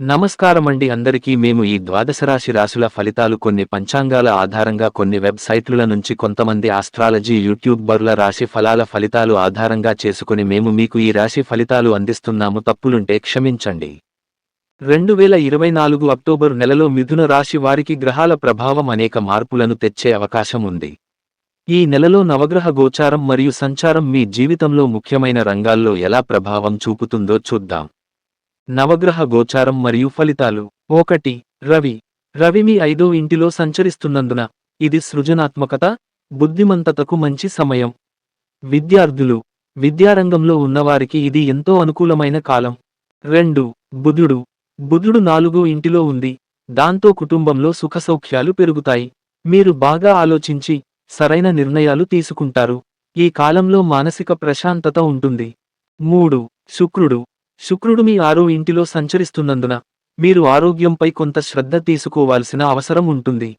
నమస్కారమండి అందరికీ మేము ఈ ద్వాదశ రాశి రాశుల ఫలితాలు కొన్ని పంచాంగాల ఆధారంగా కొన్ని వెబ్సైట్ల నుంచి కొంతమంది ఆస్ట్రాలజీ బరుల రాశి ఫలాల ఫలితాలు ఆధారంగా చేసుకుని మేము మీకు ఈ రాశి ఫలితాలు అందిస్తున్నాము. తప్పులుంటే క్షమించండి. రెండు వేల ఇరవై నాలుగు అక్టోబర్ నెలలో మిథున రాశి వారికి గ్రహాల ప్రభావం అనేక మార్పులను తెచ్చే అవకాశం ఉంది. ఈ నెలలో నవగ్రహ గోచారం మరియు సంచారం మీ జీవితంలో ముఖ్యమైన రంగాల్లో ఎలా ప్రభావం చూపుతుందో చూద్దాం. నవగ్రహ గోచారం మరియు ఫలితాలు. ఒకటి రవి. రవి మీ ఐదో ఇంటిలో సంచరిస్తున్నందున ఇది సృజనాత్మకత బుద్ధిమంతతకు మంచి సమయం. విద్యార్థులు. విద్యారంగంలో ఉన్నవారికి ఇది ఎంతో అనుకూలమైన కాలం. రెండు బుధుడు. బుధుడు నాలుగో ఇంటిలో ఉంది. దాంతో కుటుంబంలో సుఖసౌఖ్యాలు పెరుగుతాయి. మీరు బాగా ఆలోచించి సరైన నిర్ణయాలు తీసుకుంటారు. ఈ కాలంలో మానసిక ప్రశాంతత ఉంటుంది. మూడు శుక్రుడు. శుక్రుడు మీ ఆరో ఇంటిలో సంచరిస్తున్నందున మీరు ఆరోగ్యంపై కొంత శ్రద్ధ తీసుకోవాల్సిన అవసరం ఉంటుంది.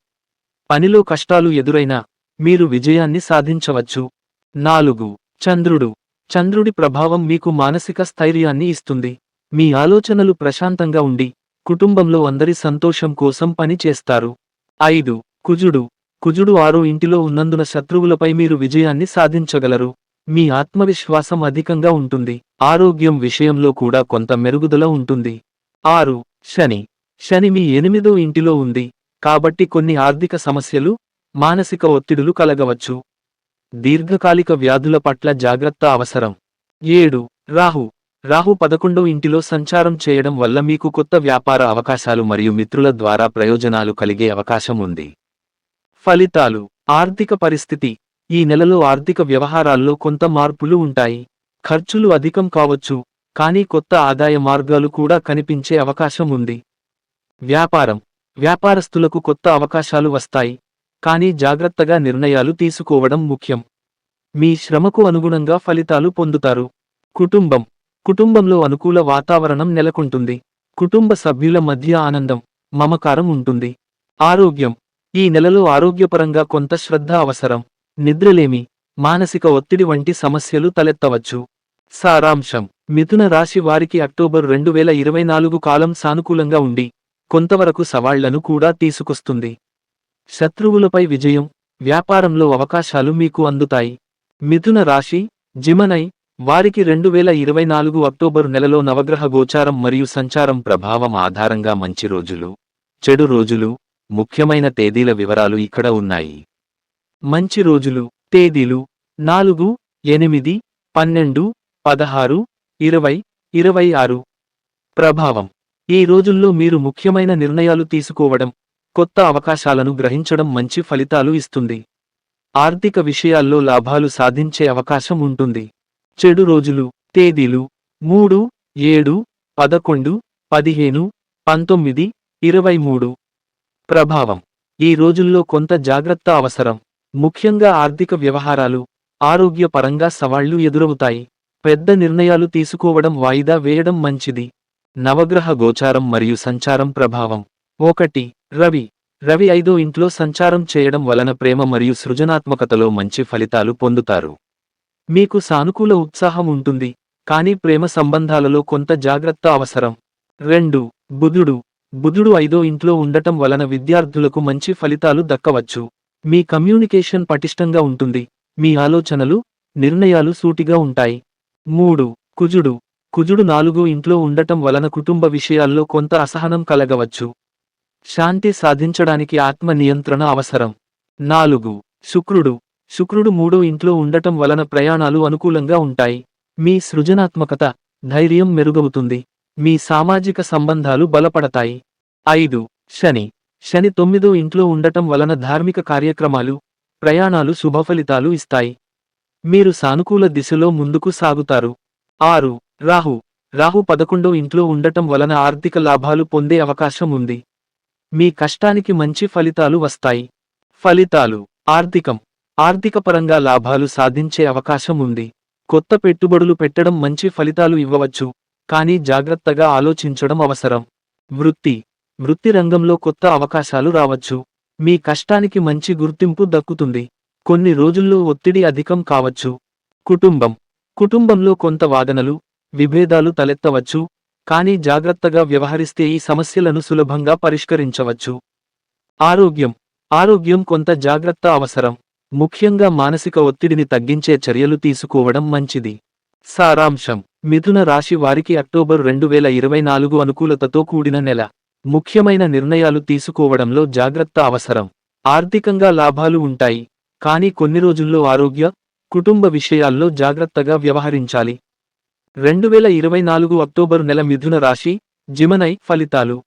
పనిలో కష్టాలు ఎదురైనా మీరు విజయాన్ని సాధించవచ్చు. నాలుగు. చంద్రుడు. చంద్రుడి ప్రభావం మీకు మానసిక స్థైర్యాన్ని ఇస్తుంది. మీ ఆలోచనలు ప్రశాంతంగా ఉండి కుటుంబంలో అందరి సంతోషం కోసం పని చేస్తారు. ఐదు. కుజుడు. కుజుడు ఆరో ఇంటిలో ఉన్నందున శత్రువులపై మీరు విజయాన్ని సాధించగలరు. మీ ఆత్మవిశ్వాసం అధికంగా ఉంటుంది. ఆరోగ్యం విషయంలో కూడా కొంత మెరుగుదల ఉంటుంది. ఆరు శని. శని మీ ఎనిమిదో ఇంటిలో ఉంది. కాబట్టి కొన్ని ఆర్థిక సమస్యలు మానసిక ఒత్తిడులు కలగవచ్చు. దీర్ఘకాలిక వ్యాధుల పట్ల జాగ్రత్త అవసరం. ఏడు రాహు. రాహు పదకొండో ఇంటిలో సంచారం చేయడం వల్ల మీకు కొత్త వ్యాపార అవకాశాలు మరియు మిత్రుల ద్వారా ప్రయోజనాలు కలిగే అవకాశం ఉంది. ఫలితాలు. ఆర్థిక పరిస్థితి. ఈ నెలలో ఆర్థిక వ్యవహారాల్లో కొంత మార్పులు ఉంటాయి. ఖర్చులు అధికం కావచ్చు కానీ కొత్త ఆదాయ మార్గాలు కూడా కనిపించే అవకాశం ఉంది. వ్యాపారం. వ్యాపారస్తులకు కొత్త అవకాశాలు వస్తాయి కానీ జాగ్రత్తగా నిర్ణయాలు తీసుకోవడం ముఖ్యం. మీ శ్రమకు అనుగుణంగా ఫలితాలు పొందుతారు. కుటుంబం. కుటుంబంలో అనుకూల వాతావరణం నెలకొంటుంది. కుటుంబ సభ్యుల మధ్య ఆనందం మమకారం ఉంటుంది. ఆరోగ్యం. ఈ నెలలో ఆరోగ్యపరంగా కొంత శ్రద్ధ అవసరం. నిద్రలేమి మానసిక ఒత్తిడి వంటి సమస్యలు తలెత్తవచ్చు. సారాంశం మిథున రాశి వారికి అక్టోబర్ రెండు వేల ఇరవై నాలుగు కాలం సానుకూలంగా ఉండి కొంతవరకు సవాళ్ళను కూడా తీసుకొస్తుంది. శత్రువులపై విజయం వ్యాపారంలో అవకాశాలు మీకు అందుతాయి. మిథున రాశి జిమనై వారికి రెండు వేల ఇరవై నాలుగు అక్టోబర్ నెలలో నవగ్రహ గోచారం మరియు సంచారం ప్రభావం ఆధారంగా మంచి రోజులు చెడు రోజులు ముఖ్యమైన తేదీల వివరాలు ఇక్కడ ఉన్నాయి. మంచి రోజులు. తేదీలు నాలుగు ఎనిమిది పన్నెండు పదహారు ఇరవై ఇరవై ఆరు ప్రభావం. ఈ రోజుల్లో మీరు ముఖ్యమైన నిర్ణయాలు తీసుకోవడం కొత్త అవకాశాలను గ్రహించడం మంచి ఫలితాలు ఇస్తుంది. ఆర్థిక విషయాల్లో లాభాలు సాధించే అవకాశం ఉంటుంది. చెడు రోజులు తేదీలు మూడు ఏడు పదకొండు పదిహేను పంతొమ్మిది ఇరవై మూడు. ప్రభావం. ఈ రోజుల్లో కొంత జాగ్రత్త అవసరం. ముఖ్యంగా ఆర్థిక వ్యవహారాలు ఆరోగ్యపరంగా సవాళ్ళు ఎదురవుతాయి. పెద్ద నిర్ణయాలు తీసుకోవడం వాయిదా వేయడం మంచిది. నవగ్రహ గోచారం మరియు సంచారం ప్రభావం. ఒకటి రవి. రవి ఐదో ఇంట్లో సంచారం చేయడం వలన ప్రేమ మరియు సృజనాత్మకతలో మంచి ఫలితాలు పొందుతారు. మీకు సానుకూల ఉత్సాహం ఉంటుంది కానీ ప్రేమ సంబంధాలలో కొంత జాగ్రత్త అవసరం. రెండు బుధుడు. బుధుడు ఐదో ఇంట్లో ఉండటం వలన విద్యార్థులకు మంచి ఫలితాలు దక్కవచ్చు. మీ కమ్యూనికేషన్ పటిష్టంగా ఉంటుంది. మీ ఆలోచనలు నిర్ణయాలు సూటిగా ఉంటాయి. మూడు. కుజుడు. కుజుడు నాలుగు ఇంట్లో ఉండటం వలన కుటుంబ విషయాల్లో కొంత అసహనం కలగవచ్చు. శాంతి సాధించడానికి ఆత్మ నియంత్రణ అవసరం. నాలుగు. శుక్రుడు. శుక్రుడు మూడో ఇంట్లో ఉండటం వలన ప్రయాణాలు అనుకూలంగా ఉంటాయి. మీ సృజనాత్మకత ధైర్యం మెరుగవుతుంది. మీ సామాజిక సంబంధాలు బలపడతాయి. ఐదు. శని. శని తొమ్మిదో ఇంట్లో ఉండటం వలన ధార్మిక కార్యక్రమాలు ప్రయాణాలు శుభఫలితాలు ఇస్తాయి. మీరు సానుకూల దిశలో ముందుకు సాగుతారు. ఆరు రాహు. రాహు పదకొండో ఇంట్లో ఉండటం వలన ఆర్థిక లాభాలు పొందే అవకాశం ఉంది. మీ కష్టానికి మంచి ఫలితాలు వస్తాయి. ఫలితాలు. ఆర్థికం. ఆర్థికపరంగా లాభాలు సాధించే అవకాశం ఉంది. కొత్త పెట్టుబడులు పెట్టడం మంచి ఫలితాలు ఇవ్వవచ్చు. కానీ జాగ్రత్తగా ఆలోచించడం అవసరం. వృత్తి. వృత్తి రంగంలో కొత్త అవకాశాలు రావచ్చు. మీ కష్టానికి మంచి గుర్తింపు దక్కుతుంది. కొన్ని రోజుల్లో ఒత్తిడి అధికం కావచ్చు. కుటుంబం. కుటుంబంలో కొంత వాదనలు విభేదాలు తలెత్తవచ్చు. కానీ జాగ్రత్తగా వ్యవహరిస్తే ఈ సమస్యలను సులభంగా పరిష్కరించవచ్చు. ఆరోగ్యం. ఆరోగ్యం కొంత జాగ్రత్త అవసరం. ముఖ్యంగా మానసిక ఒత్తిడిని తగ్గించే చర్యలు తీసుకోవడం మంచిది. సారాంశం. మిథున రాశి వారికి అక్టోబర్ రెండు వేల ఇరవై నాలుగు అనుకూలతతో కూడిన నెల. ముఖ్యమైన నిర్ణయాలు తీసుకోవడంలో జాగ్రత్త అవసరం. ఆర్థికంగా లాభాలు ఉంటాయి. కానీ కొన్ని రోజుల్లో ఆరోగ్య కుటుంబ విషయాల్లో జాగ్రత్తగా వ్యవహరించాలి. రెండు వేల ఇరవై నాలుగు అక్టోబరు నెల మిథున రాశి జిమనై ఫలితాలు.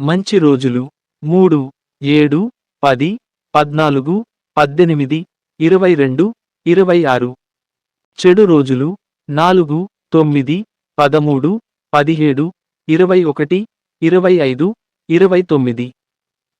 మంచి రోజులు. మూడు ఏడు పది పద్నాలుగు పద్దెనిమిది ఇరవై రెండు ఇరవై ఆరు. చెడు రోజులు. నాలుగు తొమ్మిది పదమూడు పదిహేడు ఇరవై ఒకటి ఇరవై ఐదు ఇరవై తొమ్మిది.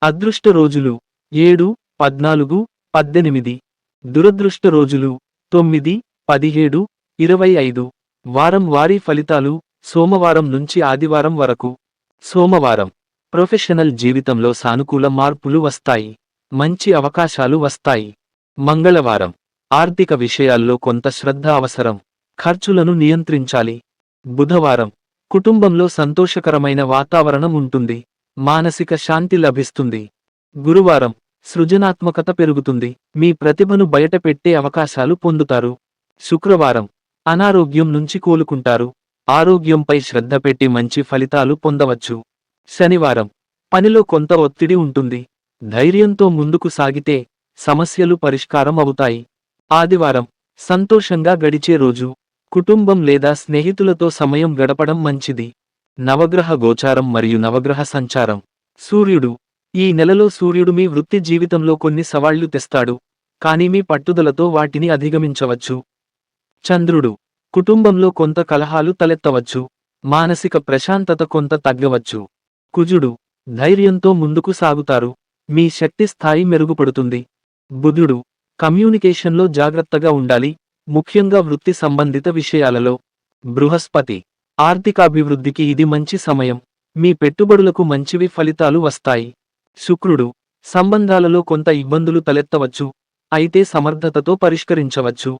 అదృష్ట రోజులు ఏడు పద్నాలుగు పద్దెనిమిది. దురదృష్ట రోజులు తొమ్మిది పదిహేడు ఇరవై ఐదు. వారం వారీ ఫలితాలు సోమవారం నుంచి ఆదివారం వరకు. సోమవారం ప్రొఫెషనల్ జీవితంలో సానుకూల మార్పులు వస్తాయి. మంచి అవకాశాలు వస్తాయి. మంగళవారం ఆర్థిక విషయాల్లో కొంత శ్రద్ధ అవసరం. ఖర్చులను నియంత్రించాలి. బుధవారం కుటుంబంలో సంతోషకరమైన వాతావరణం ఉంటుంది. మానసిక శాంతి లభిస్తుంది. గురువారం సృజనాత్మకత పెరుగుతుంది. మీ ప్రతిభను బయటపెట్టే అవకాశాలు పొందుతారు. శుక్రవారం అనారోగ్యం నుంచి కోలుకుంటారు. ఆరోగ్యంపై శ్రద్ధ పెట్టి మంచి ఫలితాలు పొందవచ్చు. శనివారం పనిలో కొంత ఒత్తిడి ఉంటుంది. ధైర్యంతో ముందుకు సాగితే సమస్యలు పరిష్కారం అవుతాయి. ఆదివారం సంతోషంగా గడిచే రోజు. కుటుంబం లేదా స్నేహితులతో సమయం గడపడం మంచిది. నవగ్రహ గోచారం మరియు నవగ్రహ సంచారం. సూర్యుడు. ఈ నెలలో సూర్యుడు మీ వృత్తి జీవితంలో కొన్ని సవాళ్ళు తెస్తాడు కానీ మీ పట్టుదలతో వాటిని అధిగమించవచ్చు. చంద్రుడు. కుటుంబంలో కొంత కలహాలు తలెత్తవచ్చు మానసిక ప్రశాంతత కొంత తగ్గవచ్చు. కుజుడు. ధైర్యంతో ముందుకు సాగుతారు మీ శక్తి స్థాయి మెరుగుపడుతుంది. బుధుడు. కమ్యూనికేషన్లో జాగ్రత్తగా ఉండాలి ముఖ్యంగా వృత్తి సంబంధిత విషయాలలో. బృహస్పతి ఆర్థికాభివృద్ధికి ఇది మంచి సమయం. మీ పెట్టుబడులకు మంచివి ఫలితాలు వస్తాయి. శుక్రుడు సంబంధాలలో కొంత ఇబ్బందులు తలెత్తవచ్చు. అయితే సమర్థతతో పరిష్కరించవచ్చు.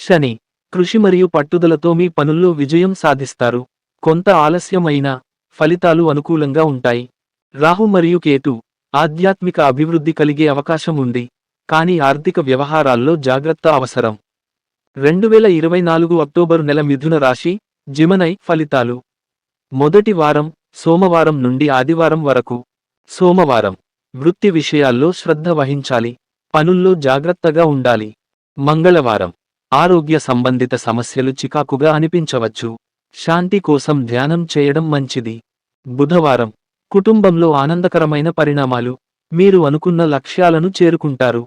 శని కృషి మరియు పట్టుదలతో మీ పనుల్లో విజయం సాధిస్తారు. కొంత ఆలస్యమైన ఫలితాలు అనుకూలంగా ఉంటాయి. రాహు మరియు కేతు ఆధ్యాత్మిక అభివృద్ధి కలిగే అవకాశం ఉంది. కానీ ఆర్థిక వ్యవహారాల్లో జాగ్రత్త అవసరం. రెండు వేల ఇరవై నాలుగు అక్టోబరు నెల మిథున రాశి జిమనై ఫలితాలు. మొదటి వారం సోమవారం నుండి ఆదివారం వరకు. సోమవారం వృత్తి విషయాల్లో శ్రద్ధ వహించాలి పనుల్లో జాగ్రత్తగా ఉండాలి. మంగళవారం ఆరోగ్య సంబంధిత సమస్యలు చికాకుగా అనిపించవచ్చు. శాంతి కోసం ధ్యానం చేయడం మంచిది. బుధవారం కుటుంబంలో ఆనందకరమైన పరిణామాలు మీరు అనుకున్న లక్ష్యాలను చేరుకుంటారు.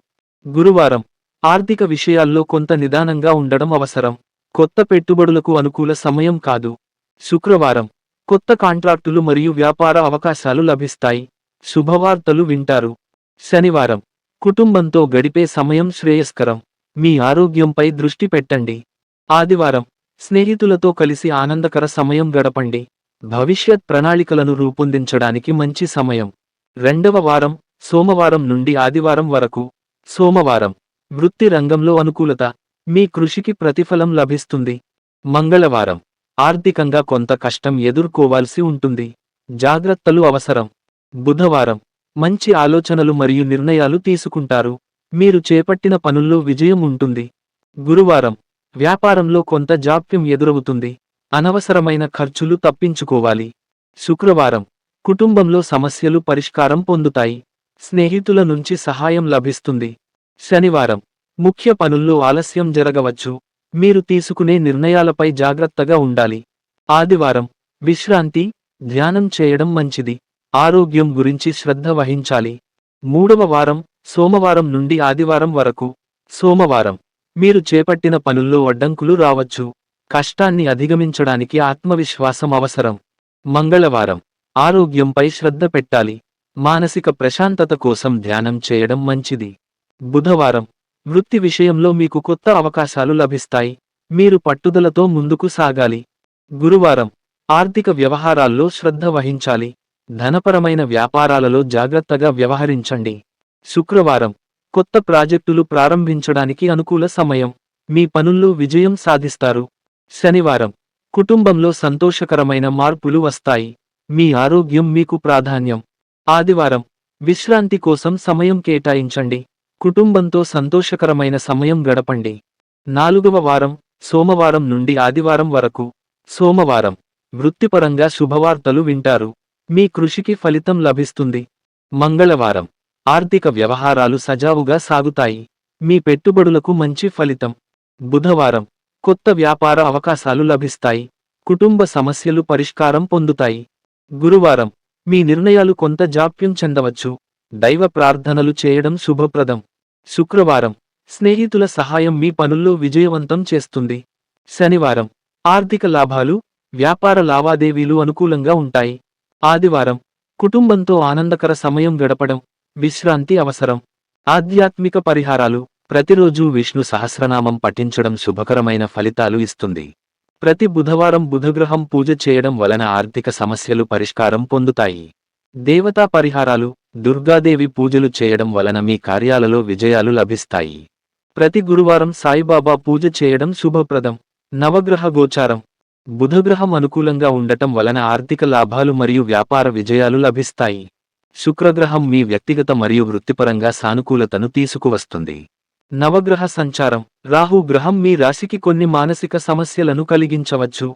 గురువారం ఆర్థిక విషయాల్లో కొంత నిదానంగా ఉండడం అవసరం. కొత్త పెట్టుబడులకు అనుకూల సమయం కాదు. శుక్రవారం. కొత్త కాంట్రాక్టులు మరియు వ్యాపార అవకాశాలు లభిస్తాయి. శుభవార్తలు వింటారు. శనివారం. కుటుంబంతో గడిపే సమయం శ్రేయస్కరం. మీ ఆరోగ్యంపై దృష్టి పెట్టండి. ఆదివారం. స్నేహితులతో కలిసి ఆనందకర సమయం గడపండి. భవిష్యత్ ప్రణాళికలను రూపొందించడానికి మంచి సమయం. రెండవ వారం. సోమవారం నుండి ఆదివారం వరకు. సోమవారం. వృత్తి రంగంలో అనుకూలత మీ కృషికి ప్రతిఫలం లభిస్తుంది. మంగళవారం. ఆర్థికంగా కొంత కష్టం ఎదుర్కోవాల్సి ఉంటుంది. జాగ్రత్తలు అవసరం. బుధవారం. మంచి ఆలోచనలు మరియు నిర్ణయాలు తీసుకుంటారు. మీరు చేపట్టిన పనుల్లో విజయం ఉంటుంది. గురువారం. వ్యాపారంలో కొంత జాప్యం ఎదురవుతుంది. అనవసరమైన ఖర్చులు తప్పించుకోవాలి. శుక్రవారం. కుటుంబంలో సమస్యలు పరిష్కారం పొందుతాయి. స్నేహితుల నుంచి సహాయం లభిస్తుంది. శనివారం. ముఖ్య పనుల్లో ఆలస్యం జరగవచ్చు. మీరు తీసుకునే నిర్ణయాలపై జాగ్రత్తగా ఉండాలి. ఆదివారం. విశ్రాంతి ధ్యానం చేయడం మంచిది. ఆరోగ్యం గురించి శ్రద్ధ వహించాలి. మూడవ వారం సోమవారం నుండి ఆదివారం వరకు. సోమవారం. మీరు చేపట్టిన పనుల్లో అడ్డంకులు రావచ్చు. కష్టాన్ని అధిగమించడానికి ఆత్మవిశ్వాసం అవసరం. మంగళవారం. ఆరోగ్యంపై శ్రద్ధ పెట్టాలి. మానసిక ప్రశాంతత కోసం ధ్యానం చేయడం మంచిది. బుధవారం వృత్తి విషయంలో మీకు కొత్త అవకాశాలు లభిస్తాయి. మీరు పట్టుదలతో ముందుకు సాగాలి. గురువారం ఆర్థిక వ్యవహారాల్లో శ్రద్ధ వహించాలి. ధనపరమైన వ్యాపారాలలో జాగ్రత్తగా వ్యవహరించండి. శుక్రవారం కొత్త ప్రాజెక్టులు ప్రారంభించడానికి అనుకూల సమయం. మీ పనుల్లో విజయం సాధిస్తారు. శనివారం కుటుంబంలో సంతోషకరమైన మార్పులు వస్తాయి. మీ ఆరోగ్యం మీకు ప్రాధాన్యం. ఆదివారం విశ్రాంతి కోసం సమయం కేటాయించండి. కుటుంబంతో సంతోషకరమైన సమయం గడపండి. నాలుగవ వారం సోమవారం నుండి ఆదివారం వరకు సోమవారం. వృత్తిపరంగా శుభవార్తలు వింటారు. మీ కృషికి ఫలితం లభిస్తుంది. మంగళవారం. ఆర్థిక వ్యవహారాలు సజావుగా సాగుతాయి. మీ పెట్టుబడులకు మంచి ఫలితం. బుధవారం. కొత్త వ్యాపార అవకాశాలు లభిస్తాయి. కుటుంబ సమస్యలు పరిష్కారం పొందుతాయి. గురువారం. మీ నిర్ణయాలు కొంత జాప్యం చెందవచ్చు. దైవ ప్రార్థనలు చేయడం శుభప్రదం. శుక్రవారం స్నేహితుల సహాయం మీ పనుల్లో విజయవంతం చేస్తుంది. శనివారం ఆర్థిక లాభాలు వ్యాపార లావాదేవీలు అనుకూలంగా ఉంటాయి. ఆదివారం కుటుంబంతో ఆనందకర సమయం గడపడం విశ్రాంతి అవసరం. ఆధ్యాత్మిక పరిహారాలు ప్రతిరోజు విష్ణు సహస్రనామం పఠించడం శుభకరమైన ఫలితాలు ఇస్తుంది. ప్రతి బుధవారం బుధగ్రహం పూజ చేయడం వలన ఆర్థిక సమస్యలు పరిష్కారం పొందుతాయి. దేవతా పరిహారాలు దుర్గాదేవి పూజలు చేయడం వలన మీ కార్యాలలో విజయాలు లభిస్తాయి. ప్రతి గురువారం సాయిబాబా పూజ చేయడం శుభప్రదం. నవగ్రహ గోచారం. బుధగ్రహం అనుకూలంగా ఉండటం వలన ఆర్థిక లాభాలు మరియు వ్యాపార విజయాలు లభిస్తాయి. శుక్రగ్రహం మీ వ్యక్తిగత మరియు వృత్తిపరంగా సానుకూలతను తీసుకువస్తుంది. నవగ్రహ సంచారం. రాహు గ్రహం మీ రాశికి కొన్ని మానసిక సమస్యలను కలిగించవచ్చు.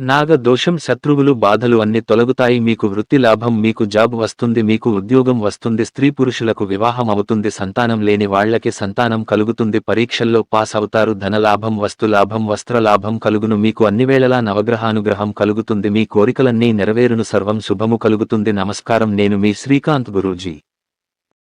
నాగ దోషం శత్రువులు బాధలు అన్ని తొలగుతాయి. మీకు వృత్తి లాభం మీకు జాబ్ వస్తుంది మీకు ఉద్యోగం వస్తుంది. స్త్రీ పురుషులకు వివాహం అవుతుంది. సంతానం లేని వాళ్ళకి సంతానం కలుగుతుంది. పరీక్షల్లో పాస్ అవుతారు. ధనలాభం వస్తులాభం వస్త్రలాభం కలుగును. మీకు అన్ని వేళలా నవగ్రహానుగ్రహం కలుగుతుంది. మీ కోరికలన్నీ నెరవేరును. సర్వం శుభము కలుగుతుంది. నమస్కారం. నేను మీ శ్రీకాంత్ గురూజీ.